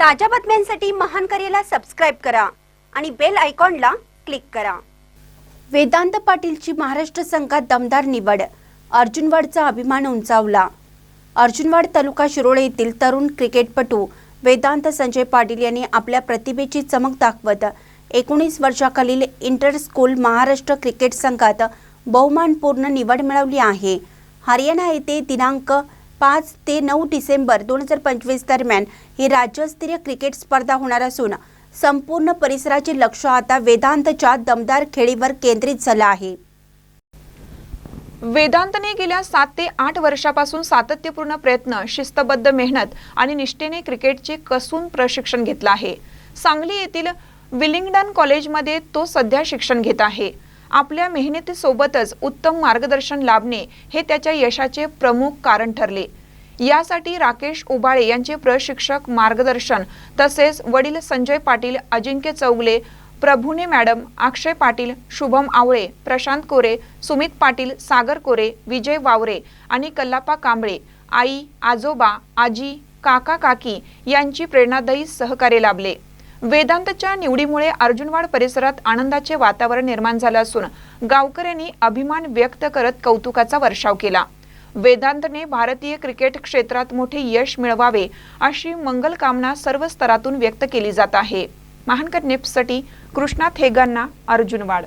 ताज्या बातम्यांसाठी महान करेला सबस्क्राईब करा आणि बेल आयकॉनला क्लिक करा. वेदांत पाटीलची महाराष्ट्र संघात दमदार निवड. अर्जुनवाडचा अभिमान उंचावला. अर्जुनवाड तालुका शिरोळे येथील तरुण क्रिकेटपटू वेदांत संजय पाटील यांनी आपल्या प्रतिभेची चमक दाखवत एकोणीस वर्षाखालील इंटर स्कूल महाराष्ट्र क्रिकेट संघात बहुमानपूर्ण निवड मिळवली आहे. हरियाणा येथे दिनांक पाच ते नऊ डिसेंबर दोन हजार पंचवीस दरम्यान ही राज्यस्तरीय क्रिकेट स्पर्धा होणार असून संपूर्ण परिसराचे लक्ष आता वेदांतच्या दमदार खेळीवर केंद्रित झालं आहे. वेदांतने गेल्या सात ते आठ वर्षापासून सातत्यपूर्ण प्रयत्न शिस्तबद्ध मेहनत आणि निष्ठेने क्रिकेटचे कसून प्रशिक्षण घेतलं आहे. सांगली येथील विलिंग्डन कॉलेजमध्ये तो सध्या शिक्षण घेत आहे. आपल्या मेहनतीसोबतच उत्तम मार्गदर्शन लाभणे हे त्याच्या यशाचे प्रमुख कारण ठरले. यासाठी राकेश उबाळे यांचे प्रशिक्षक मार्गदर्शन तसेच वडील संजय पाटील अजिंक्य चौगले प्रभुने मॅडम अक्षय पाटील शुभम आवळे प्रशांत कोरे सुमित पाटील सागर कोरे विजय वावरे आणि कल्लापा कांबळे आई आजोबा आजी काका काकी यांची प्रेरणादायी सहकार्य लाभले. वेदांतच्या निवडीमुळे अर्जुनवाड परिसरात आनंदाचे वातावरण निर्माण झालं असून गावकऱ्यांनी अभिमान व्यक्त करत कौतुकाचा वर्षाव केला. वेदांतने भारतीय क्रिकेट क्षेत्रात मोठे यश मिळवावे अशी मंगल कामना सर्व स्तरातून व्यक्त केली जात आहे. महानकर नेप्ससाठी कृष्णा थेगांना अर्जुनवाड